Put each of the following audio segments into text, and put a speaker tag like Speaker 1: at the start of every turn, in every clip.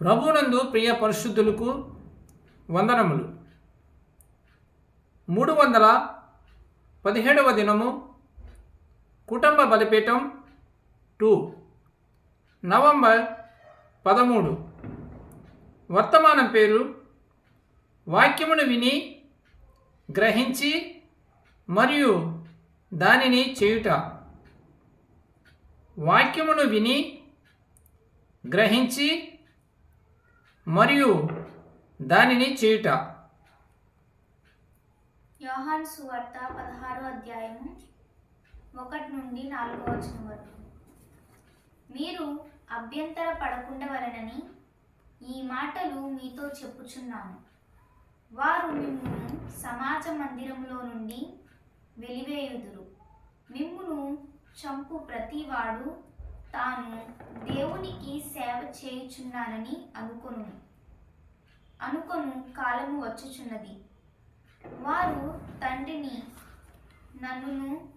Speaker 1: ప్రభునందు ప్రియ పరిశుద్ధులకు వందనములు. మూడు వందల పదిహేడవ దినము కుటుంబ బలిపీఠం టూ నవంబర్ పదమూడు. వర్తమానం పేరు వాక్యమును విని గ్రహించి మరియు దానిని చేయుట. వాక్యమును విని గ్రహించి మరియు దానిని చేయుట.
Speaker 2: యోహాన్ సువార్త పదహారో అధ్యాయము ఒకటి నుండి నాలుగో వచనం వరకు. మీరు అభ్యంతర పడకుండవలనని ఈ మాటలు మీతో చెప్పుచున్నాను. వారు మిమ్మును సమాజ మందిరంలో నుండి వెలివేయుదురు. మిమ్మును చంపు ప్రతివాడు తాను దేవునికి సేవ చేయుచున్నానని అనుకొను అనుకొను కాలము వచ్చుచున్నది. వారు తండ్రిని నన్నును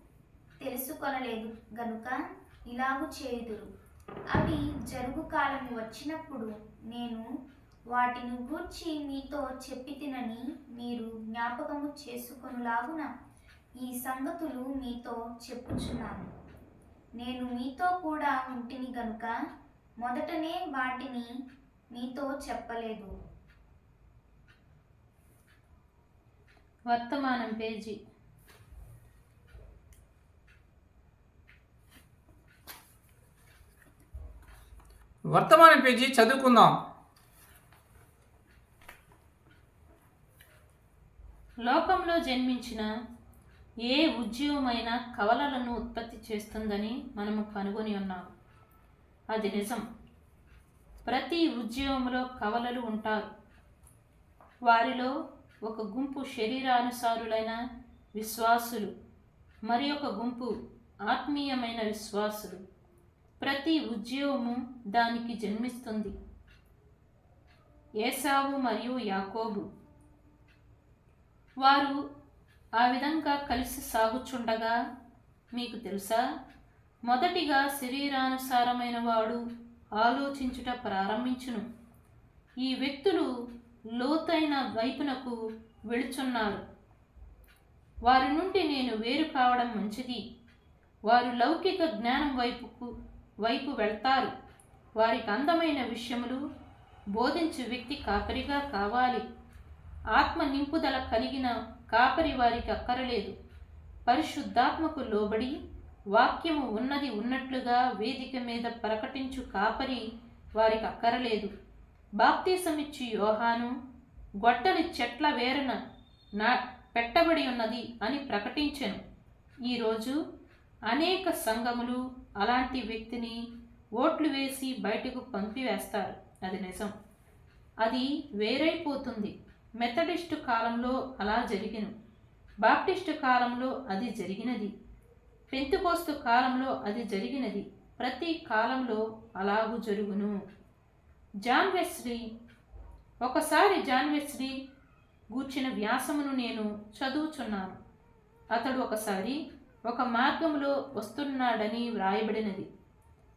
Speaker 2: తెలుసుకొనలేదు గనుక ఇలాగు చేయుదురు. అవి జరుగు కాలం వచ్చినప్పుడు నేను వాటిని గూర్చి మీతో చెప్పి తినని మీరు జ్ఞాపకము చేసుకొనులాగున ఈ సంగతులు మీతో చెప్పుచున్నాను. నేను మీతో కూడా ఉంటిని గనుక మొదటనే వాటిని మీతో చెప్పలేదు.
Speaker 3: వర్తమానం పేజీ.
Speaker 1: వర్తమాన పేజీ చదువుకుందాం.
Speaker 3: లోకంలో జన్మించిన ఏ ఉద్యమమైనా కవలలను ఉత్పత్తి చేస్తుందని మనము కనుగొని ఉన్నాము. అది నిజం. ప్రతి ఉద్యమంలో కవలలు ఉంటారు. వారిలో ఒక గుంపు శరీరానుసారులైన విశ్వాసులు మరి ఒక గుంపు ఆత్మీయమైన విశ్వాసులు. ప్రతి ఉద్యోగము దానికి జన్మిస్తుంది. ఏసావు మరియు యాకోబు. వారు ఆ విధంగా కలిసి సాగుచుండగా మీకు తెలుసా? మొదటిగా శరీరానుసారమైన వాడు ఆలోచించుట ప్రారంభించును. ఈ వ్యక్తులు లోతైన వైపునకు వెళుచున్నారు. వారి నుండి నేను వేరు కావడం మంచిది. వారు లౌకిక జ్ఞానం వైపుకు వైపు వెళ్తారు. వారికి అందమైన విషయములు బోధించు వ్యక్తి కాపరిగా కావాలి. ఆత్మ నింపుదల కలిగిన కాపరి వారికి అక్కరలేదు. పరిశుద్ధాత్మకు లోబడి వాక్యము ఉన్నది ఉన్నట్లుగా వేదిక మీద ప్రకటించు కాపరి వారికి అక్కరలేదు. బాప్తీసమిచ్చి యోహాను గొట్టని చెట్ల వేరన నా పెట్టబడి ఉన్నది అని ప్రకటించెను. ఈరోజు అనేక సంఘములు అలాంటి వ్యక్తిని ఓట్లు వేసి బయటకు పంపివేస్తారు. అది నిజం. అది వేరైపోతుంది. మెథడిస్టు కాలంలో అలా జరిగిను. బాప్టిస్టు కాలంలో అది జరిగినది. పెంతుకోస్తు కాలంలో అది జరిగినది. ప్రతి కాలంలో అలాగు జరుగును. జాన్ వెస్లీ ఒకసారి జాన్ వెస్లీ గూర్చిన వ్యాసమును నేను చదువుచున్నాను. అతడు ఒకసారి ఒక మార్గంలో వస్తున్నాడని వ్రాయబడినది.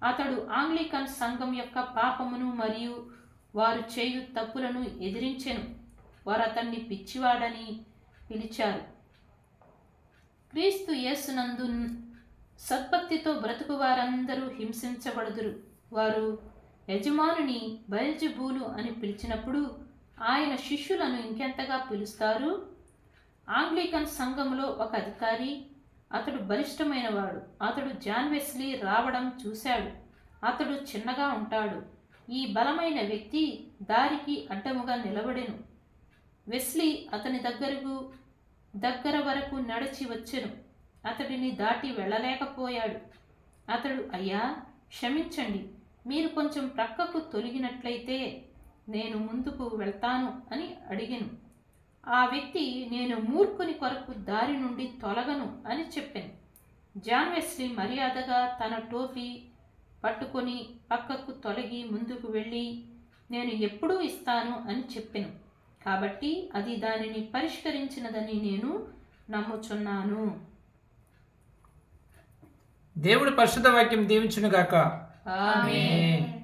Speaker 3: అతడు ఆంగ్లికన్ సంఘం యొక్క పాపమును మరియు వారు చేయు తప్పులను ఎదిరించెను. వారు అతన్ని పిచ్చివాడని పిలిచారు. క్రీస్తు యేసునందు సత్పత్తితో బ్రతుకు వారందరూ హింసించబడుదురు. వారు యజమానుని బయల్జబూలు అని పిలిచినప్పుడు ఆయన శిష్యులను ఇంకెంతగా పిలుస్తారు? ఆంగ్లికన్ సంఘంలో ఒక అధికారి అతడు బలిష్టమైన వాడు అతడు జాన్ వెస్లీ రావడం చూశాడు. అతడు చిన్నగా ఉంటాడు. ఈ బలమైన వ్యక్తి దారికి అడ్డముగా నిలబడెను. వెస్లీ అతని దగ్గరకు దగ్గర వరకు నడిచి వచ్చెను. అతడిని దాటి వెళ్ళలేకపోయాడు. అతడు అయ్యా క్షమించండి. మీరు కొంచెం ప్రక్కకు తొలగినట్లయితే నేను ముందుకు వెళ్తాను అని అడిగాను. ఆ వ్యక్తి నేను మూర్ఖుని కొరకు దారి నుండి తొలగను అని చెప్పాను. జాన్ వెస్లీ మర్యాదగా తన టోపీ పట్టుకొని పక్కకు తొలగి ముందుకు వెళ్ళి నేను ఎప్పుడూ ఇస్తాను అని చెప్పాను. కాబట్టి అది దానిని పరిష్కరించినదని నేను నమ్ముచున్నాను.
Speaker 1: దేవుడి పరిశుద్ధ వాక్యం దీవించునుగాక. ఆమేన్.